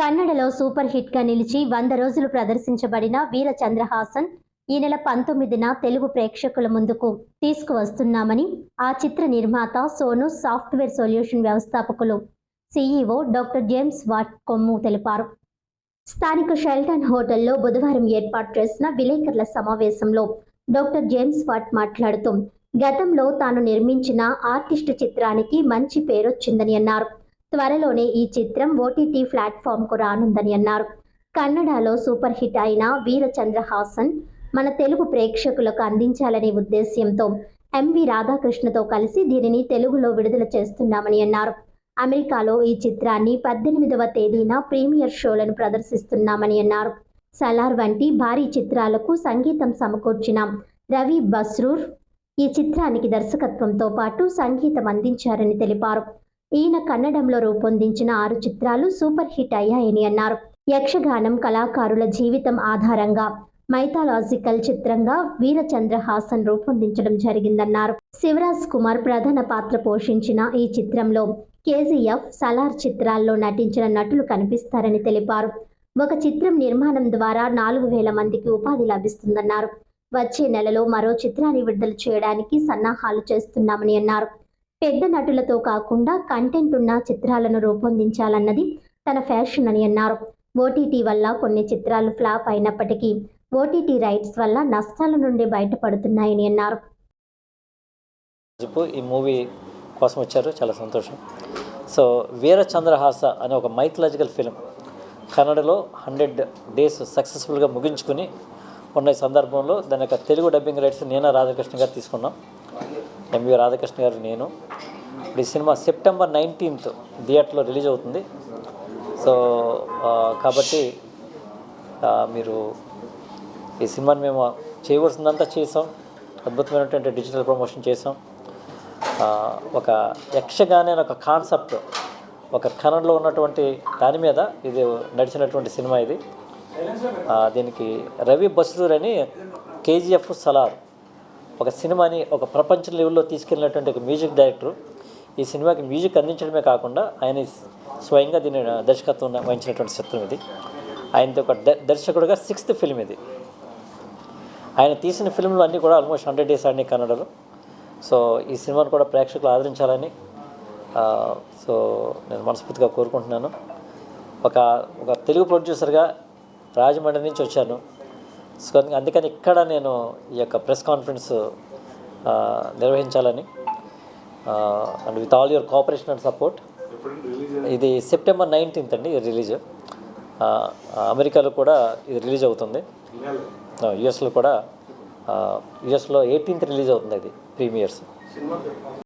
కన్నడలో సూపర్ హిట్గా నిలిచి వంద రోజులు ప్రదర్శించబడిన వీర చంద్రహాసన్ ఈ నెల పంతొమ్మిదిన తెలుగు ప్రేక్షకుల ముందుకు తీసుకువస్తున్నామని ఆ చిత్ర నిర్మాత సోను సాఫ్ట్వేర్ సొల్యూషన్ వ్యవస్థాపకులు CEO doctor James Watt Kommu తెలిపారు. స్థానిక షెల్టన్ హోటల్లో బుధవారం ఏర్పాటు చేసిన విలేకరుల సమావేశంలో డాక్టర్ జేమ్స్ వాట్ మాట్లాడుతూ గతంలో తాను నిర్మించిన ఆర్టిస్ట్ చిత్రానికి మంచి పేరొచ్చిందని అన్నారు. త్వరలోనే ఈ చిత్రం ఓటీటీ ప్లాట్ఫామ్కు రానుందని అన్నారు. కన్నడలో సూపర్ హిట్ అయిన వీరచంద్రహాసన్ మన తెలుగు ప్రేక్షకులకు అందించాలనే ఉద్దేశ్యంతో ఎంవి రాధాకృష్ణతో కలిసి దీనిని తెలుగులో విడుదల చేస్తున్నామని అన్నారు. అమెరికాలో ఈ చిత్రాన్ని పద్దెనిమిదవ తేదీన ప్రీమియర్ షోలను ప్రదర్శిస్తున్నామని అన్నారు. సలార్ వంటి భారీ చిత్రాలకు సంగీతం సమకూర్చిన రవి బస్రూర్ ఈ చిత్రానికి దర్శకత్వంతో పాటు సంగీతం అందించారని తెలిపారు. ఈయన కన్నడంలో రూపొందించిన ఆరు చిత్రాలు సూపర్ హిట్ అయ్యాయని అన్నారు. యక్షగానం కళాకారుల జీవితం ఆధారంగా మైథాలాజికల్ చిత్రంగా వీరచంద్రహాసన్ రూపొందించడం జరిగిందన్నారు. శివరాజ్ కుమార్ ప్రధాన పాత్ర పోషించిన ఈ చిత్రంలో కేజీఎఫ్ సలార్ చిత్రాల్లో నటించిన నటులు కనిపిస్తారని తెలిపారు. ఒక చిత్రం నిర్మాణం ద్వారా నాలుగు వేల మందికి ఉపాధి లభిస్తుందన్నారు. వచ్చే నెలలో మరో చిత్రాన్ని విడుదల చేయడానికి సన్నాహాలు చేస్తున్నామని అన్నారు. పెద్ద నటులతో కాకుండా కంటెంట్ ఉన్న చిత్రాలను రూపొందించాలన్నది తన ఫ్యాషన్ అని అన్నారు. ఓటీటీ వల్ల కొన్ని చిత్రాలు ఫ్లాప్ అయినప్పటికీ ఓటీటీ రైట్స్ వల్ల నష్టాల నుండి బయటపడుతున్నాయని అన్నారు. ఈ మూవీ కోసం వచ్చారు. చాలా సంతోషం. సో వీర చంద్రహాస అనే ఒక మైథలాజికల్ ఫిలిం కన్నడలో హండ్రెడ్ డేస్ సక్సెస్ఫుల్గా ముగించుకుని ఉన్న సందర్భంలో దాని యొక్క తెలుగు డబ్బింగ్ రైట్స్ నేను రాధాకృష్ణ గారు తీసుకున్నాం. ఎంవి రాధాకృష్ణ గారు నేను. ఇప్పుడు ఈ సినిమా సెప్టెంబర్ నైన్టీన్త్ థియేటర్లో రిలీజ్ అవుతుంది. సో కాబట్టి మీరు ఈ సినిమాని మేము చేయవలసిందంతా చేసాం. అద్భుతమైనటువంటి డిజిటల్ ప్రమోషన్ చేసాం. ఒక యక్షగానే ఒక కాన్సెప్ట్ ఒక కన్నడలో ఉన్నటువంటి దాని మీద ఇది నడిచినటువంటి సినిమా ఇది. దీనికి రవి బస్రూర్ అని కేజీఎఫ్ సలార్ ఒక సినిమాని ఒక ప్రపంచ లెవెల్లో తీసుకెళ్ళినటువంటి ఒక మ్యూజిక్ డైరెక్టర్. ఈ సినిమాకి మ్యూజిక్ అందించడమే కాకుండా ఆయన స్వయంగా దీని దర్శకత్వం వహించినటువంటి చిత్రం ఇది. ఆయనతో ఒక ద- సిక్స్త్ ఫిల్మ్ ఇది. ఆయన తీసిన ఫిల్మ్లు అన్నీ కూడా ఆల్మోస్ట్ హండ్రెడ్ డేస్ ఆడినాయి కన్నడలో. సో ఈ సినిమాను కూడా ప్రేక్షకులు ఆదరించాలని సో నేను మనస్ఫూర్తిగా కోరుకుంటున్నాను. ఒక ఒక తెలుగు ప్రొడ్యూసర్గా రాజమండ్రి నుంచి వచ్చాను. సో అందుకని ఇక్కడ నేను ఈ యొక్క ప్రెస్ కాన్ఫరెన్స్ నిర్వహించాలని and with all your cooperation and support. ఇది సెప్టెంబర్ నైన్టీన్త్ అండి రిలీజ్. అమెరికాలో కూడా ఇది రిలీజ్ అవుతుంది. యుఎస్లో కూడా యుఎస్లో ఎయిటీన్త్ రిలీజ్ అవుతుంది ఇది ప్రీమియర్స్.